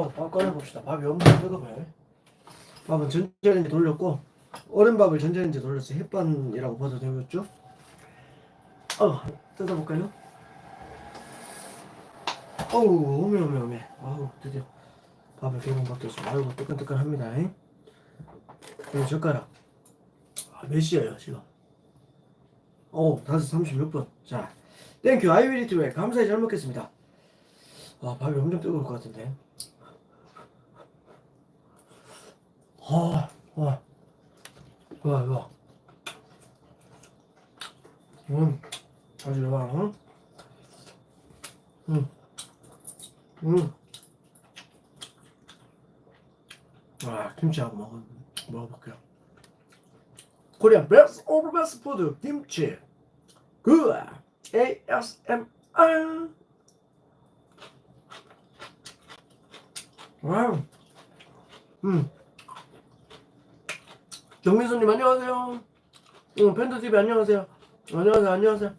어, 밥 꺼내봅시다. 밥이 엄청 뜨거워요. 밥은 전자레인지 돌렸고 얼음 밥을 전자레인지 돌려서 햇반이라고 봐도 되겠죠? 어, 뜯어볼까요? 어우, 오메 오메 오메. 아우, 드디어 밥을 개봉 바뀌었어. 아이고, 뜨끈뜨끈합니다. 잉? 그리고 젓가락. 아, 몇 시예요, 지금? 어, 5시 36분. 자, 땡큐, 아이비리티 웨 감사히 잘 먹겠습니다. 아, 밥이 엄청 뜨거울 것 같은데. 아, 와, 와, 와. 음, 아주 좋아, 응? 음, 음. 아, 김치 한번 먹어, 먹어볼게요. 코리안 베스트 오브 베스트 푸드 김치. 그 ASMR. 와우. 음. 정민수님 안녕하세요. 응, 팬더TV 안녕하세요. 안녕하세요, 안녕하세요.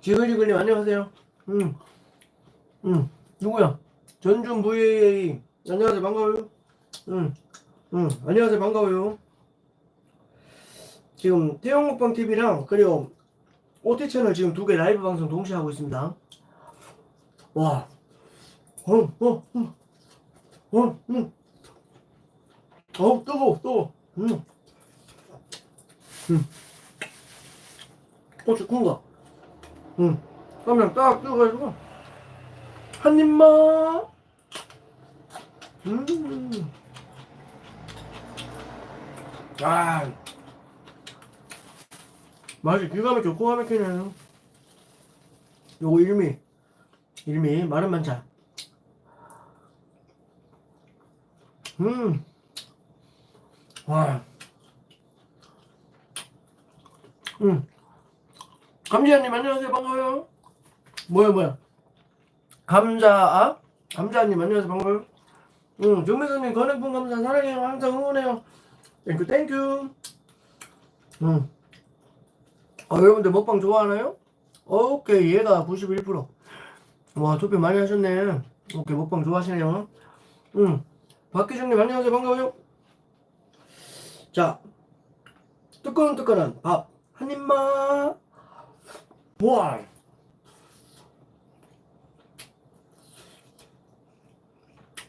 지글지글님 안녕하세요. 응, 응, 누구야? 전준 VAA 안녕하세요, 반가워요. 응, 응, 안녕하세요, 반가워요. 지금 태영 먹방 TV랑 그리고 OT 채널 지금 두 개 라이브 방송 동시에 하고 있습니다. 와, 어, 어, 어, 어, 음. 어우 뜨거워 뜨거워 음. 음. 고추 큰거 음. 그러면 딱 뜨거워가지고 한 입만 음. 아 맛이 기가 막히고 고가 막히네요 요거 일미 일미 마른 만차 음 와. 응. 감자님 안녕하세요 반가워요. 뭐야 뭐야. 감자 아? 감자님 안녕하세요 반가워요. 응 정매선님 건행품 감사 사랑해요 항상 응원해요. 땡큐 땡큐. 응. 아 여러분들 먹방 좋아하나요? 오케이 얘가 91%. 와 투표 많이 하셨네. 오케이 먹방 좋아하시네요. 응. 박기정님 안녕하세요 반가워요. 자, 뜨끈 뜨끈한 밥 한 입만. 와.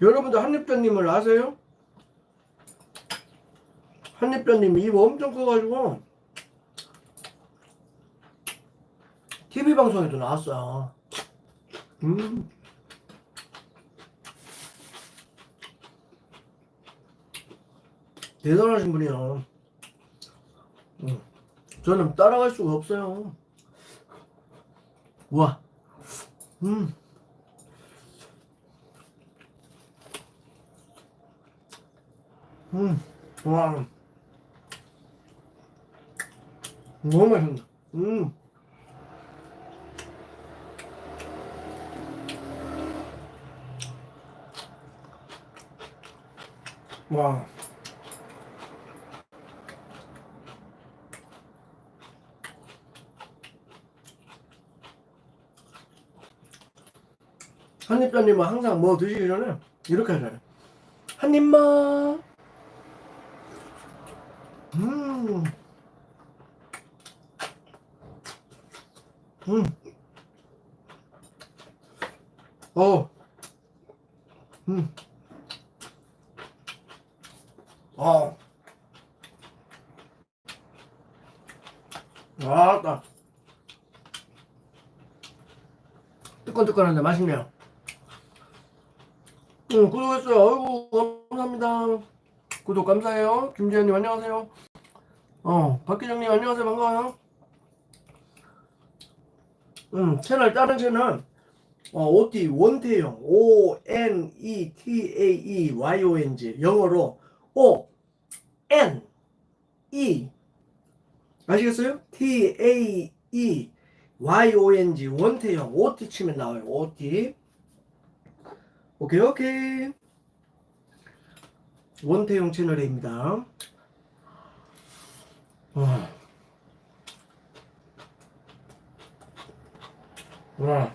여러분들 한입변님을 아세요? 한입변님 입 엄청 커가지고 TV 방송에도 나왔어요. 음. 대단하신 분이야. 응. 저는 따라갈 수가 없어요. 와. 음. 음. 와. 너무 맛있다. 음. 와. 한입자님은 항상 뭐 드시기 전에 이렇게 하잖아요. 한 입만. 음. 음. 어. 음. 어. 아 따. 뜨끈뜨끈한데 맛있네요. 응, 구독했어요. 아이고, 감사합니다. 구독 감사해요. 김지현님, 안녕하세요. 어, 박기정님, 안녕하세요. 반가워요. 응, 채널, 다른 채널, 어, OT, 원태영, O-N-E-T-A-E-Y-O-N-G, 영어로, O, N, E, 아시겠어요? T-A-E, Y-O-N-G, 원태영, OT 치면 나와요. OT. 오케이 오케이 원태용 채널입니다 와. 와.